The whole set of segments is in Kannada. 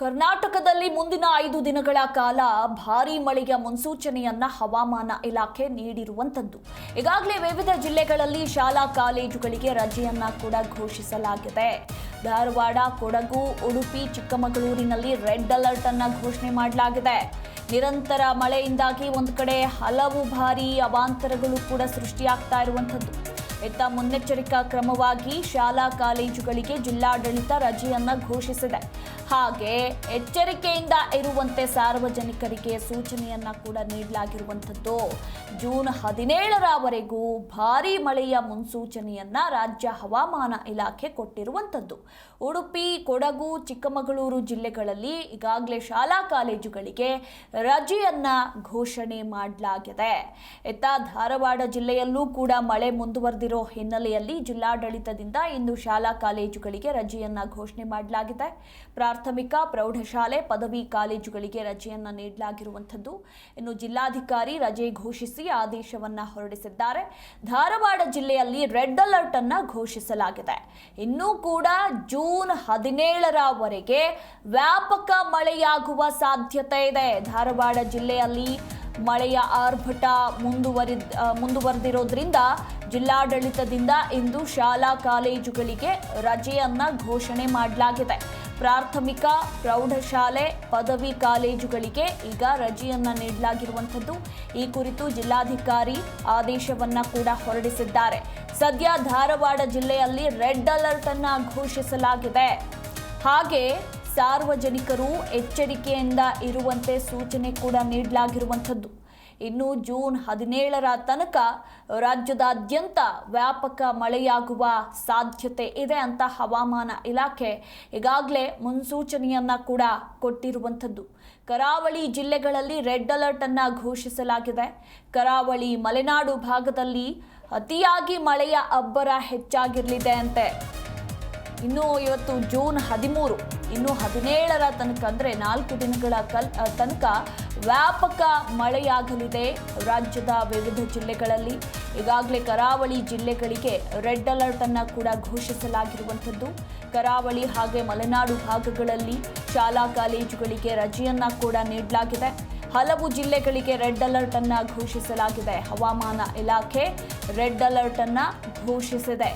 ಕರ್ನಾಟಕದಲ್ಲಿ ಮುಂದಿನ ಐದು ದಿನಗಳ ಕಾಲ ಭಾರಿ ಮಳೆಯ ಮುನ್ಸೂಚನೆಯನ್ನ ಹವಾಮಾನ ಇಲಾಖೆ ನೀಡಿರುವಂತದ್ದು. ಈಗಾಗಲೇ ವಿವಿಧ ಜಿಲ್ಲೆಗಳಲ್ಲಿ ಶಾಲಾ ಕಾಲೇಜುಗಳಿಗೆ ರಜೆಯನ್ನ ಕೂಡ ಘೋಷಿಸಲಾಗಿದೆ. ಧಾರವಾಡ, ಕೊಡಗು, ಉಡುಪಿ, ಚಿಕ್ಕಮಗಳೂರಿನಲ್ಲಿ ರೆಡ್ ಅಲರ್ಟ್ ಅನ್ನ ಘೋಷಣೆ ಮಾಡಲಾಗಿದೆ. ನಿರಂತರ ಮಳೆಯಿಂದಾಗಿ ಒಂದು ಕಡೆ ಹಲವು ಭಾರಿ ಅವಾಂತರಗಳು ಕೂಡ ಸೃಷ್ಟಿಯಾಗ್ತಾ ಇರುವಂಥದ್ದು ಇತ್ತ ಮುನ್ನೆಚ್ಚರಿಕಾ ಕ್ರಮವಾಗಿ ಶಾಲಾ ಕಾಲೇಜುಗಳಿಗೆ ಜಿಲ್ಲಾಡಳಿತ ರಜೆಯನ್ನ ಘೋಷಿಸಿದೆ. ಹಾಗೆ ಎಚ್ಚರಿಕೆಯಿಂದ ಇರುವಂತೆ ಸಾರ್ವಜನಿಕರಿಗೆ ಸೂಚನೆಯನ್ನ ಕೂಡ ನೀಡಲಾಗಿರುವಂಥದ್ದು. ಜೂನ್ ಹದಿನೇಳರವರೆಗೂ ಭಾರಿ ಮಳೆಯ ಮುನ್ಸೂಚನೆಯನ್ನ ರಾಜ್ಯ ಹವಾಮಾನ ಇಲಾಖೆ ಕೊಟ್ಟಿರುವಂಥದ್ದು. ಉಡುಪಿ, ಕೊಡಗು, ಚಿಕ್ಕಮಗಳೂರು ಜಿಲ್ಲೆಗಳಲ್ಲಿ ಈಗಾಗಲೇ ಶಾಲಾ ಕಾಲೇಜುಗಳಿಗೆ ರಜೆಯನ್ನ ಘೋಷಣೆ ಮಾಡಲಾಗಿದೆ. ಇತ್ತ ಧಾರವಾಡ ಜಿಲ್ಲೆಯಲ್ಲೂ ಕೂಡ ಮಳೆ ಮುಂದುವರೆದಿರೋ ಹಿನ್ನೆಲೆಯಲ್ಲಿ ಜಿಲ್ಲಾಡಳಿತದಿಂದ ಇಂದು ಶಾಲಾ ಕಾಲೇಜುಗಳಿಗೆ ರಜೆಯನ್ನ ಘೋಷಣೆ ಮಾಡಲಾಗಿದೆ. ಪ್ರಾಥಮಿಕ, ಪ್ರೌಢಶಾಲೆ, ಪದವಿ ಕಾಲೇಜುಗಳಿಗೆ ರಜೆಯನ್ನು ನೀಡಲಾಗಿರುವಂಥದ್ದು. ಇನ್ನು ಜಿಲ್ಲಾಧಿಕಾರಿ ರಜೆ ಘೋಷಿಸಿ ಆದೇಶವನ್ನು ಹೊರಡಿಸಿದ್ದಾರೆ. ಧಾರವಾಡ ಜಿಲ್ಲೆಯಲ್ಲಿ ರೆಡ್ ಅಲರ್ಟ್ ಅನ್ನು ಘೋಷಿಸಲಾಗಿದೆ. ಇನ್ನೂ ಕೂಡ ಜೂನ್ ಹದಿನೇಳರವರೆಗೆ ವ್ಯಾಪಕ ಮಳೆಯಾಗುವ ಸಾಧ್ಯತೆ ಇದೆ. ಧಾರವಾಡ ಜಿಲ್ಲೆಯಲ್ಲಿ ಮಳೆಯ ಆರ್ಭಟ ಮುಂದುವರಿ ಮುಂದುವರೆದಿರೋದ್ರಿಂದ ಜಿಲ್ಲಾಡಳಿತದಿಂದ ಇಂದು ಶಾಲಾ ಕಾಲೇಜುಗಳಿಗೆ ರಜೆಯನ್ನ ಘೋಷಣೆ ಮಾಡಲಾಗಿದೆ. ಪ್ರಾಥಮಿಕ, ಪ್ರೌಢಶಾಲೆ, ಪದವಿ ಕಾಲೇಜುಗಳಿಗೆ ಈಗ ರಜೆಯನ್ನ ನೀಡಲಾಗಿರುವಂಥದ್ದು ಈ ಕುರಿತು ಜಿಲ್ಲಾಧಿಕಾರಿ ಆದೇಶವನ್ನ ಕೂಡ ಹೊರಡಿಸಿದ್ದಾರೆ. ಸದ್ಯ ಧಾರವಾಡ ಜಿಲ್ಲೆಯಲ್ಲಿ ರೆಡ್ ಅಲರ್ಟ್ ಅನ್ನ ಘೋಷಿಸಲಾಗಿದೆ. ಹಾಗೆ ಸಾರ್ವಜನಿಕರು ಎಚ್ಚರಿಕೆಯಿಂದ ಇರುವಂತೆ ಸೂಚನೆ ಕೂಡ ನೀಡಲಾಗಿರುವಂಥದ್ದು. ಇನ್ನು ಜೂನ್ ಹದಿನೇಳರ ತನಕ ರಾಜ್ಯದಾದ್ಯಂತ ವ್ಯಾಪಕ ಮಳೆಯಾಗುವ ಸಾಧ್ಯತೆ ಇದೆ ಅಂತ ಹವಾಮಾನ ಇಲಾಖೆ ಈಗಾಗಲೇ ಮುನ್ಸೂಚನೆಯನ್ನ ಕೂಡ ಕೊಟ್ಟಿರುವಂಥದ್ದು. ಕರಾವಳಿ ಜಿಲ್ಲೆಗಳಲ್ಲಿ ರೆಡ್ ಅಲರ್ಟ್ ಅನ್ನ ಘೋಷಿಸಲಾಗಿದೆ. ಕರಾವಳಿ ಮಲೆನಾಡು ಭಾಗದಲ್ಲಿ ಅತಿಯಾಗಿ ಮಳೆಯ ಅಬ್ಬರ ಹೆಚ್ಚಾಗಿರಲಿದೆ ಅಂತೆ. ಇನ್ನು ಇವತ್ತು ಜೂನ್ ಹದಿಮೂರು ಇನ್ನು ಹದಿನೇಳರ ತನಕ ಅಂದರೆ ನಾಲ್ಕು ದಿನಗಳ ಕಲ್ ತನಕ ವ್ಯಾಪಕ ಮಳೆಯಾಗಲಿದೆ ರಾಜ್ಯದ ವಿವಿಧ ಜಿಲ್ಲೆಗಳಲ್ಲಿ. ಈಗಾಗಲೇ ಕರಾವಳಿ ಜಿಲ್ಲೆಗಳಿಗೆ ರೆಡ್ ಅಲರ್ಟ್ ಅನ್ನು ಕೂಡ ಘೋಷಿಸಲಾಗಿರುವಂಥದ್ದು. ಕರಾವಳಿ ಹಾಗೆ ಮಲೆನಾಡು ಭಾಗಗಳಲ್ಲಿ ಶಾಲಾ ಕಾಲೇಜುಗಳಿಗೆ ರಜೆಯನ್ನ ಕೂಡ ನೀಡಲಾಗಿದೆ. ಹಲವು ಜಿಲ್ಲೆಗಳಿಗೆ ರೆಡ್ ಅಲರ್ಟ್ ಅನ್ನು ಘೋಷಿಸಲಾಗಿದೆ. ಹವಾಮಾನ ಇಲಾಖೆ ರೆಡ್ ಅಲರ್ಟ್ ಅನ್ನು ಘೋಷಿಸಿದೆ.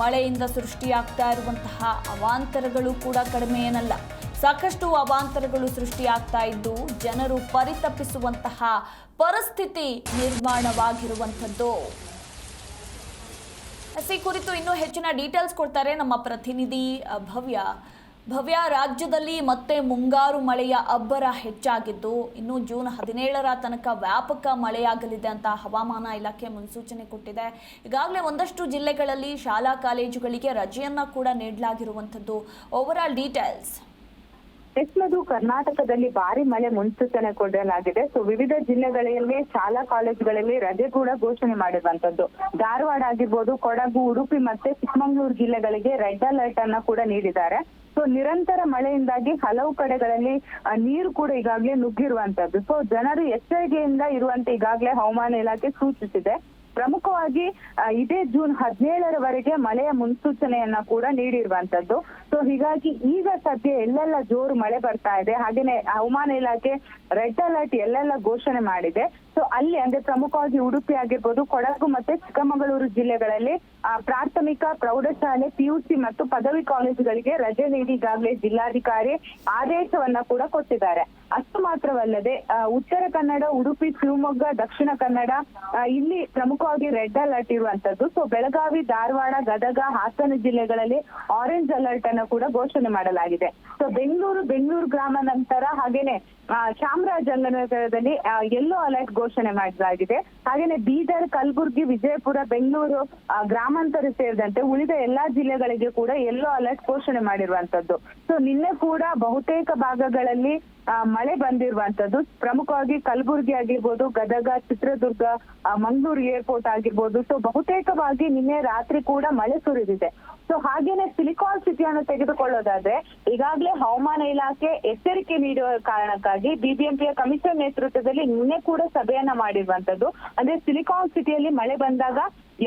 ಮಳೆಯಿಂದ ಸೃಷ್ಟಿಯಾಗ್ತಾ ಇರುವಂತಹ ಅವಾಂತರಗಳು ಕೂಡ ಕಡಿಮೆ ಏನಲ್ಲ. ಸಾಕಷ್ಟು ಅವಾಂತರಗಳು ಸೃಷ್ಟಿಯಾಗ್ತಾ ಇದ್ದು ಜನರು ಪರಿತಪಿಸುವಂತಹ ಪರಿಸ್ಥಿತಿ ನಿರ್ಮಾಣವಾಗಿರುವಂಥದ್ದು. ಈ ಕುರಿತು ಇನ್ನೂ ಹೆಚ್ಚಿನ ಡೀಟೇಲ್ಸ್ ಕೊಡ್ತಾರೆ ನಮ್ಮ ಪ್ರತಿನಿಧಿ ಭವ್ಯ. ಭವ್ಯ ರಾಜ್ಯದಲ್ಲಿ ಮತ್ತೆ ಮುಂಗಾರು ಮಳೆಯ ಅಬ್ಬರ ಹೆಚ್ಚಾಗಿದ್ದು, ಇನ್ನು ಜೂನ್ ಹದಿನೇಳರ ತನಕ ವ್ಯಾಪಕ ಮಳೆಯಾಗಲಿದೆ ಅಂತ ಹವಾಮಾನ ಇಲಾಖೆ ಮುನ್ಸೂಚನೆ ಕೊಟ್ಟಿದೆ. ಈಗಾಗಲೇ ಒಂದಷ್ಟು ಜಿಲ್ಲೆಗಳಲ್ಲಿ ಶಾಲಾ ಕಾಲೇಜುಗಳಿಗೆ ರಜೆಯನ್ನ ಕೂಡ ನೀಡಲಾಗಿರುವಂಥದ್ದು. ಓವರ್ ಆಲ್ ಡೀಟೇಲ್ಸ್ ಹೆಚ್ಚಿನದು ಕರ್ನಾಟಕದಲ್ಲಿ ಭಾರಿ ಮಳೆ ಮುನ್ಸೂಚನೆ ಕೊಡಲಾಗಿದೆ. ಸೊ ವಿವಿಧ ಜಿಲ್ಲೆಗಳಲ್ಲಿ ಶಾಲಾ ಕಾಲೇಜುಗಳಲ್ಲಿ ರಜೆ ಕೂಡ ಘೋಷಣೆ ಮಾಡಿರುವಂತದ್ದು ಧಾರವಾಡ ಆಗಿರ್ಬೋದು, ಕೊಡಗು, ಉಡುಪಿ ಮತ್ತೆ ಚಿಕ್ಕಮಗಳೂರು ಜಿಲ್ಲೆಗಳಿಗೆ ರೆಡ್ ಅಲರ್ಟ್ ಅನ್ನ ಕೂಡ ನೀಡಿದ್ದಾರೆ. ಸೊ ನಿರಂತರ ಮಳೆಯಿಂದಾಗಿ ಹಲವು ಕಡೆಗಳಲ್ಲಿ ನೀರು ಕೂಡ ಈಗಾಗಲೇ ನುಗ್ಗಿರುವಂತದ್ದು. ಸೊ ಜನರು ಎಚ್ಚರಿಕೆಯಿಂದ ಇರುವಂತೆ ಈಗಾಗಲೇ ಹವಾಮಾನ ಇಲಾಖೆ ಸೂಚಿಸಿದೆ. ಪ್ರಮುಖವಾಗಿ ಇದೇ ಜೂನ್ ಹದಿನೇಳರವರೆಗೆ ಮಳೆಯ ಮುನ್ಸೂಚನೆಯನ್ನ ಕೂಡ ನೀಡಿರುವಂತದ್ದು. ಸೊ ಹೀಗಾಗಿ ಈಗ ಸದ್ಯ ಎಲ್ಲೆಲ್ಲ ಜೋರು ಮಳೆ ಬರ್ತಾ ಇದೆ. ಹಾಗೇನೆ ಹವಾಮಾನ ಇಲಾಖೆ ರೆಡ್ ಅಲರ್ಟ್ ಎಲ್ಲೆಲ್ಲ ಘೋಷಣೆ ಮಾಡಿದೆ. ಸೊ ಅಲ್ಲಿ ಅಂದ್ರೆ ಪ್ರಮುಖವಾಗಿ ಉಡುಪಿ ಆಗಿರ್ಬೋದು, ಕೊಡಗು ಮತ್ತೆ ಚಿಕ್ಕಮಗಳೂರು ಜಿಲ್ಲೆಗಳಲ್ಲಿ ಪ್ರಾಥಮಿಕ, ಪ್ರೌಢಶಾಲೆ ಪಿಯುಸಿ ಮತ್ತು ಪದವಿ ಕಾಲೇಜುಗಳಿಗೆ ರಜೆ ನೀಡಿ ಈಗಾಗಲೇ ಜಿಲ್ಲಾಧಿಕಾರಿ ಆದೇಶವನ್ನ ಕೂಡ ಕೊಟ್ಟಿದ್ದಾರೆ. ಅಷ್ಟು ಮಾತ್ರವಲ್ಲದೆ ಉತ್ತರ ಕನ್ನಡ, ಉಡುಪಿ, ಶಿವಮೊಗ್ಗ, ದಕ್ಷಿಣ ಕನ್ನಡ ಇಲ್ಲಿ ಪ್ರಮುಖವಾಗಿ ರೆಡ್ ಅಲರ್ಟ್ ಇರುವಂತದ್ದು. ಸೊ ಬೆಳಗಾವಿ, ಧಾರವಾಡ, ಗದಗ, ಹಾಸನ ಜಿಲ್ಲೆಗಳಲ್ಲಿ ಆರೆಂಜ್ ಅಲರ್ಟ್ ಅನ್ನು ಕೂಡ ಘೋಷಣೆ ಮಾಡಲಾಗಿದೆ. ಸೊ ಬೆಂಗಳೂರು ಬೆಂಗಳೂರು ಗ್ರಾಮ ನಂತರ ಹಾಗೇನೆ ಚಾಮರಾಜನಗರದಲ್ಲಿ ಯೆಲ್ಲೋ ಅಲರ್ಟ್ ಘೋಷಣೆ ಮಾಡಲಾಗಿದೆ ಹಾಗೇನೆ ಬೀದರ್, ಕಲಬುರಗಿ, ವಿಜಯಪುರ, ಬೆಂಗಳೂರು ಗ್ರಾಮಾಂತರ ಸೇರಿದಂತೆ ಉಳಿದ ಎಲ್ಲಾ ಜಿಲ್ಲೆಗಳಿಗೆ ಕೂಡ ಯೆಲ್ಲೋ ಅಲರ್ಟ್ ಘೋಷಣೆ ಮಾಡಿರುವಂತದ್ದು. ಸೊ ನಿನ್ನೆ ಕೂಡ ಬಹುತೇಕ ಭಾಗಗಳಲ್ಲಿ ಮಳೆ ಬಂದಿರುವಂತದ್ದು. ಪ್ರಮುಖವಾಗಿ ಕಲಬುರಗಿ ಆಗಿರ್ಬೋದು, ಗದಗ, ಚಿತ್ರದುರ್ಗ ಮಂಗಳೂರು ಏರ್ಪೋರ್ಟ್ ಆಗಿರ್ಬೋದು. ಸೊ ಬಹುತೇಕವಾಗಿ ನಿನ್ನೆ ರಾತ್ರಿ ಕೂಡ ಮಳೆ ಸುರಿದಿದೆ. ಸೊ ಹಾಗೇನೆ ಸಿಲಿಕಾನ್ ಸಿಟಿಯನ್ನು ತೆಗೆದುಕೊಳ್ಳೋದಾದ್ರೆ, ಈಗಾಗಲೇ ಹವಾಮಾನ ಇಲಾಖೆ ಎಚ್ಚರಿಕೆ ನೀಡುವ ಕಾರಣಕ್ಕಾಗಿ ಬಿಬಿಎಂಪಿಯ ಕಮಿಷನ್ ನೇತೃತ್ವದಲ್ಲಿ ನಿನ್ನೆ ಕೂಡ ಸಭೆಯನ್ನ ಮಾಡಿರುವಂತದ್ದು ಅಂದ್ರೆ ಸಿಲಿಕಾನ್ ಸಿಟಿಯಲ್ಲಿ ಮಳೆ ಬಂದಾಗ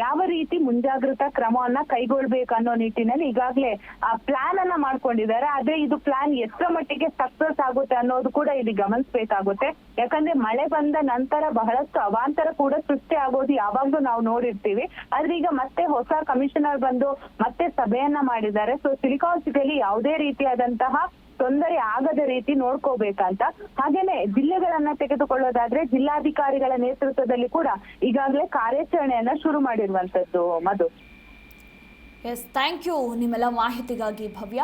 ಯಾವ ರೀತಿ ಮುಂಜಾಗ್ರತಾ ಕ್ರಮವನ್ನ ಕೈಗೊಳ್ಬೇಕು ಅನ್ನೋ ನಿಟ್ಟಿನಲ್ಲಿ ಈಗಾಗಲೇ, ಆ ಪ್ಲಾನ್ ಅನ್ನ ಮಾಡ್ಕೊಂಡಿದ್ದಾರೆ. ಆದ್ರೆ ಇದು ಪ್ಲಾನ್ ಎಷ್ಟರ ಮಟ್ಟಿಗೆ ಸಕ್ಸಸ್ ಆಗುತ್ತೆ ಅನ್ನೋದು ಕೂಡ ಇಲ್ಲಿ ಗಮನಿಸಬೇಕಾಗುತ್ತೆ. ಯಾಕಂದ್ರೆ ಮಳೆ ಬಂದ ನಂತರ ಬಹಳಷ್ಟು ಅವಾಂತರ ಕೂಡ ಸೃಷ್ಟಿ ಆಗೋದು ಯಾವಾಗ್ಲೂ ನಾವು ನೋಡಿರ್ತೀವಿ. ಆದ್ರೆ ಈಗ ಮತ್ತೆ ಹೊಸ ಕಮಿಷನರ್ ಬಂದು ಮತ್ತೆ ಸಭೆಯನ್ನ ಮಾಡಿದ್ದಾರೆ. ಸೊ ಸಿಲಿಕಾನ್ ಸಿಟಿಯಲ್ಲಿ ಯಾವುದೇ ರೀತಿಯಾದಂತಹ ತೊಂದರೆ ಆಗದ ರೀತಿ ನೋಡ್ಕೋಬೇಕಂತ. ಹಾಗೇನೆ ಜಿಲ್ಲೆಗಳನ್ನ ತೆಗೆದುಕೊಳ್ಳೋದಾದ್ರೆ ಜಿಲ್ಲಾಧಿಕಾರಿಗಳ ನೇತೃತ್ವದಲ್ಲಿ ಕೂಡ ಈಗಾಗಲೇ ಕಾರ್ಯಾಚರಣೆಯನ್ನ ಶುರು ಮಾಡಿರುವಂತದ್ದು ಮಧು. ಎಸ್ ಥ್ಯಾಂಕ್ ಯು ನಿಮ್ಮೆಲ್ಲ ಮಾಹಿತಿಗಾಗಿ ಭವ್ಯ.